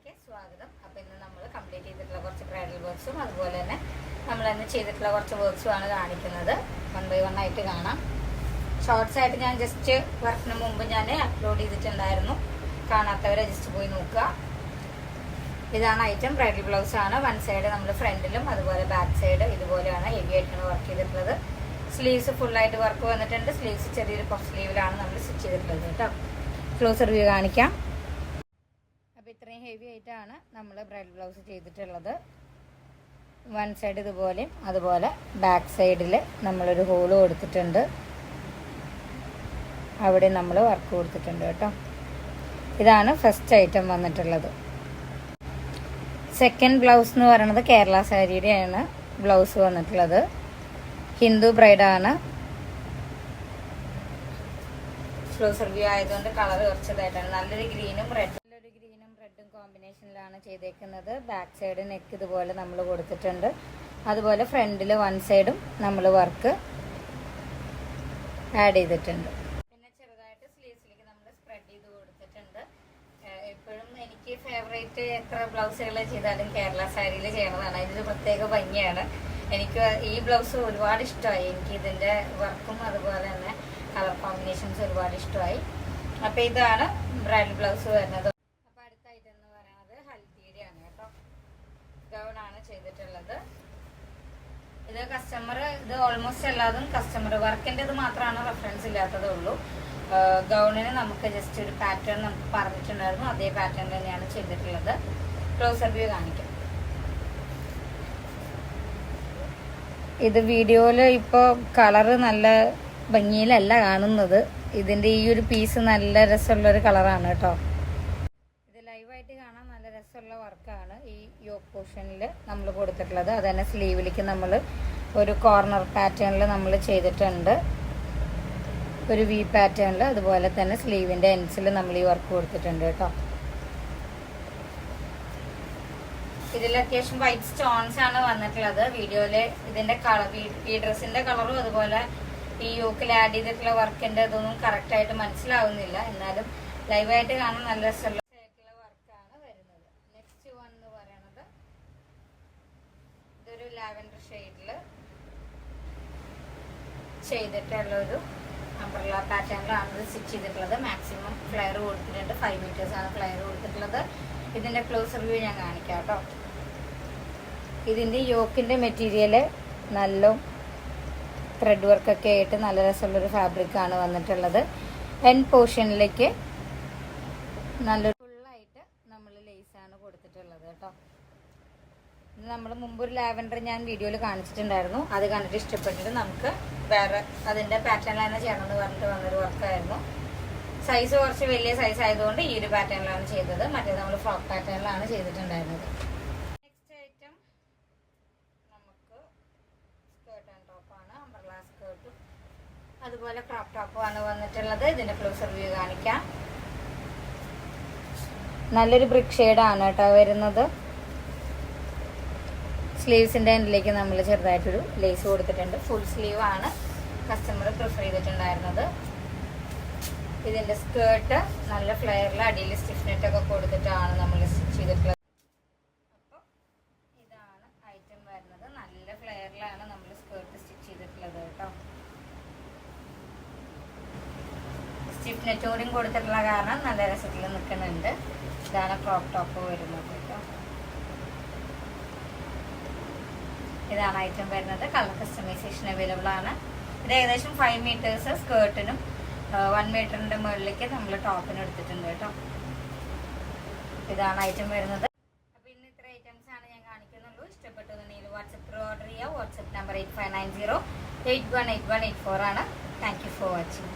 ചാനലിലേക്ക് സ്വാഗതം. അപ്പോൾ ഇന്ന് നമ്മൾ കംപ്ലീറ്റ് ചെയ്തിട്ടുള്ള കുറച്ച് ബ്രൈഡൽ വർക്ക്സും അതുപോലെ തന്നെ നമ്മൾ ഇന്ന് ചെയ്തിട്ടുള്ള കുറച്ച് വർക്ക്സും ആണ് കാണിക്കുന്നത്. വൺ ബൈ വൺ ആയിട്ട് കാണാം. ഷോർട്സ് ആയിട്ട് ഞാൻ ജസ്റ്റ് വർക്കിന് മുമ്പ് ഞാൻ അപ്ലോഡ് ചെയ്തിട്ടുണ്ടായിരുന്നു. കാണാത്തവരെ ജസ്റ്റ് പോയി നോക്കുക. ഇതാണ് ഐറ്റം ബ്രൈഡൽ ബ്ലൗസ് ആണ്. വൺ സൈഡ് നമ്മൾ ഫ്രണ്ടിലും അതുപോലെ ബാക്ക് സൈഡ് ഇതുപോലെയാണ് ഹെവി ആയിട്ടാണ് വർക്ക് ചെയ്തിട്ടുള്ളത്. സ്ലീവ്സ് ഫുള്ളായിട്ട് വർക്ക് വന്നിട്ടുണ്ട്. സ്ലീവ്സ് ചെറിയൊരു കുറച്ച് സ്ലീവിലാണ് നമ്മൾ സ്റ്റിച്ച് ചെയ്തിട്ടുള്ളത് കേട്ടോ. ക്ലോസ് റിവ്യൂ കാണിക്കാം. ഹെവി ആയിട്ടാണ് നമ്മൾ ബ്രൈഡൽ ബ്ലൗസ് ചെയ്തിട്ടുള്ളത്. വൺ സൈഡ് ഇതുപോലെയും അതുപോലെ ബാക്ക് സൈഡിൽ നമ്മളൊരു ഹോൾ കൊടുത്തിട്ടുണ്ട്. അവിടെ നമ്മൾ വർക്ക് കൊടുത്തിട്ടുണ്ട് കേട്ടോ. ഇതാണ് ഫസ്റ്റ് ഐറ്റം വന്നിട്ടുള്ളത്. സെക്കൻഡ് ബ്ലൗസ് എന്ന് പറയുന്നത് കേരള സാരിയുടെയാണ് ബ്ലൗസ് വന്നിട്ടുള്ളത്. ഹിന്ദു ബ്രൈഡാണ് ബ്ലൗസ് റിവ്യൂ ആയതുകൊണ്ട് കളർ കുറച്ചതായിട്ടാണ്. നല്ലൊരു ഗ്രീനും റെഡ് റെഡും കോമ്പിനേഷനിലാണ് ചെയ്തേക്കുന്നത്. ബാക്ക് സൈഡ് നെക്ക് ഇതുപോലെ നമ്മൾ കൊടുത്തിട്ടുണ്ട്. അതുപോലെ ഫ്രണ്ടിൽ വൺ സൈഡും നമ്മൾ വർക്ക് ആഡ് ചെയ്തിട്ടുണ്ട്. പിന്നെ ചെറുതായിട്ട് സ്ലീവ്സിലേക്ക് നമ്മൾ സ്പ്രെഡ് ചെയ്ത് കൊടുത്തിട്ടുണ്ട്. എപ്പോഴും എനിക്ക് ഫേവറേറ്റ് എത്ര ബ്ലൗസുകൾ ചെയ്താലും കേരള സാരിയിൽ ചെയ്യണതാണ്. അതിന്റെ പ്രത്യേക ഭംഗിയാണ്. എനിക്ക് ഈ ബ്ലൗസ് ഒരുപാട് ഇഷ്ടമായി. എനിക്ക് ഇതിന്റെ വർക്കും അതുപോലെ തന്നെ കളർ കോമ്പിനേഷൻസ് ഒരുപാട് ഇഷ്ടമായി. അപ്പോൾ ഇതാണ് ബ്രൈഡൽ ബ്ലൗസ് വരുന്നത് അപ്പോൾ അടുത്ത ഐറ്റം എന്ന് പറയുന്നത് ഹൽദിയുടെയാണ് കേട്ടോ ഗൗണാണ് ചെയ്തിട്ടുള്ളത്. ഇത് കസ്റ്റമർ ഇത് ഓൾമോസ്റ്റ് എല്ലാതും കസ്റ്റമർ വർക്കിന്റെ ഇത് മാത്രമാണ് റെഫറൻസ് ഇല്ലാത്തതേ ഉള്ളൂ. ഗൗണിന് നമുക്ക് ജസ്റ്റ് ഒരു പാറ്റേൺ നമുക്ക് പറഞ്ഞിട്ടുണ്ടായിരുന്നു. അതേ പാറ്റേൺ തന്നെയാണ് ചെയ്തിട്ടുള്ളത്. ക്ലോസർ വ്യൂ കാണിക്കാം. ഇത് വീഡിയോയിൽ ഇപ്പോൾ കളറ് നല്ല ഭംഗിയിലല്ല കാണുന്നത്. ഇതിന്റെ ഈ ഒരു പീസ് നല്ല രസമുള്ളൊരു കളറാണ് കേട്ടോ. രസമുള്ള വർക്കാണ് ഈ യോക്ക് പോർഷനിൽ നമ്മൾ കൊടുത്തിട്ടുള്ളത്. അത് തന്നെ സ്ലീവിലേക്ക് നമ്മൾ ഒരു കോർണർ പാറ്റേണിൽ നമ്മൾ ചെയ്തിട്ടുണ്ട്. ഒരു വി പാറ്റേണിൽ അതുപോലെ തന്നെ സ്ലീവിന്റെ എൻസിൽ നമ്മൾ ഈ വർക്ക് കൊടുത്തിട്ടുണ്ട് കേട്ടോ. ഇതിൽ അത്യാവശ്യം വൈറ്റ് സ്റ്റോൺസ് ആണ് വന്നിട്ടുള്ളത്. വീഡിയോയിൽ ഇതിന്റെ കളർ ഈ ഡ്രസ്സിന്റെ കളറും അതുപോലെ ഈ യോക്കിൽ ആഡ് ചെയ്തിട്ടുള്ള വർക്കിന്റെ ഇതൊന്നും കറക്റ്റ് ആയിട്ട് മനസ്സിലാവുന്നില്ല. എന്നാലും ലൈവായിട്ട് കാണാൻ നല്ല രസമുള്ള ആയിട്ടുള്ള വർക്കാണ് വരുന്നത് നെക്സ്റ്റ് വൺ എന്ന് പറയുന്നത് ഇതൊരു ലാവൻഡർ ഷെയ്ഡിൽ ചെയ്തിട്ടുള്ള ഒരു അംബ്രല പാറ്റേണിലാണ് ഇത് സ്റ്റിച്ച് ചെയ്തിട്ടുള്ളത്. മാക്സിമം ഫ്ലെയർ കൊടുത്തിട്ടുണ്ട്. ഫൈവ് മീറ്റേഴ്സ് ആണ് ഫ്ലെയർ കൊടുത്തിട്ടുള്ളത്. ഇതിന്റെ ക്ലോസ് വ്യൂ ഞാൻ കാണിക്കാം കേട്ടോ ഇതിന്റെ യോക്കിന്റെ മെറ്റീരിയൽ നല്ല ത്രെഡ് വർക്കൊക്കെ ആയിട്ട് നല്ല രസമുള്ളൊരു ഫാബ്രിക്കാണ് വന്നിട്ടുള്ളത്. എൻ പോർഷനിലേക്ക് നല്ലൊരു ഫുള്ളായിട്ട് നമ്മൾ ലേസാണ് കൊടുത്തിട്ടുള്ളത് കേട്ടോ ഇത് നമ്മൾ മുമ്പ് ഒരു ലാവൻഡർ ഞാൻ വീഡിയോയിൽ കാണിച്ചിട്ടുണ്ടായിരുന്നു. അത് കണ്ടിട്ട് ഇഷ്ടപ്പെട്ടിട്ട് നമുക്ക് വേറെ അതിന്റെ പാറ്റേൺ തന്നെ ചെയ്യണമെന്ന് പറഞ്ഞിട്ട് വന്നൊരു വർക്കായിരുന്നു സൈസ് കുറച്ച് വലിയ സൈസ് ആയതുകൊണ്ട് ഈ ഒരു പാറ്റേണിലാണ് ചെയ്തത്. മറ്റേ നമ്മൾ ഫ്രോക്ക് പാറ്റേണിലാണ് ചെയ്തിട്ടുണ്ടായിരുന്നത്. നെക്സ്റ്റ് ഐറ്റം നമുക്ക് സ്കേർട്ട് ആൻഡ് ടോപ്പാണ് അംബ്രല സ്കേർട്ടും അതുപോലെ ക്രോപ്പ് ടോപ്പുമാണ് വന്നിട്ടുള്ളത്. ഇതിന്റെ ക്ലോസർ വ്യൂ കാണിക്കാം. നല്ലൊരു ബ്രിക് ഷെയ്ഡാണ് കേട്ടോ വരുന്നത്. സ്ലീവ്സിന്റെ എൻഡിലേക്ക് നമ്മൾ ചെറുതായിട്ടൊരു ലേസ് കൊടുത്തിട്ടുണ്ട്. ഫുൾ സ്ലീവ് ആണ്. കസ്റ്റമർ പ്രിഫർ ചെയ്തിട്ടുണ്ടായിരുന്നത്. ഇതിന്റെ സ്കേർട്ട് നല്ല ഫ്ലെയറിൽ അടിയിൽ സ്റ്റിഫ്നെറ്റ് ഒക്കെ കൊടുത്തിട്ടാണ് നമ്മൾ സ്റ്റിച്ച് ചെയ്തിട്ടുള്ളത്. അപ്പോൾ ഇതാണ് ഐറ്റം വരുന്നത്. നല്ല നമ്മൾ ചെയ്തിട്ടുള്ളത് കേട്ടോ. സ്റ്റിഫ്നെറ്റോടും കൊടുത്തിട്ടുള്ള കാരണം നല്ല രസത്തിൽ നിൽക്കുന്നുണ്ട് ഇതാണ് ക്രോപ്പ് ടോപ്പ് വരുന്നത് കേട്ടോ. ഇതാണ് ഐറ്റം വരുന്നത്. കളർ കസ്റ്റമൈസേഷൻ അവൈലബിൾ ആണ്. ഇത് ഏകദേശം ഫൈവ് മീറ്റേഴ്സ് സ്കേർട്ടിനും വൺ മീറ്ററിന്റെ മുകളിലേക്ക് നമ്മൾ ടോപ്പിന് എടുത്തിട്ടുണ്ട് കേട്ടോ. ഇതാണ് ഐറ്റം വരുന്നത്. അപ്പൊ ഇന്ന് ഇത്ര ഐറ്റംസ് ആണ് ഞാൻ കാണിക്കുന്നുള്ളൂ. ഇഷ്ടപ്പെട്ടതെങ്കിൽ വാട്സപ്പ് ഓർഡർ ചെയ്യുക. WhatsApp number eight five nine zero eight one eight one eight four ആണ്. Thank you for watching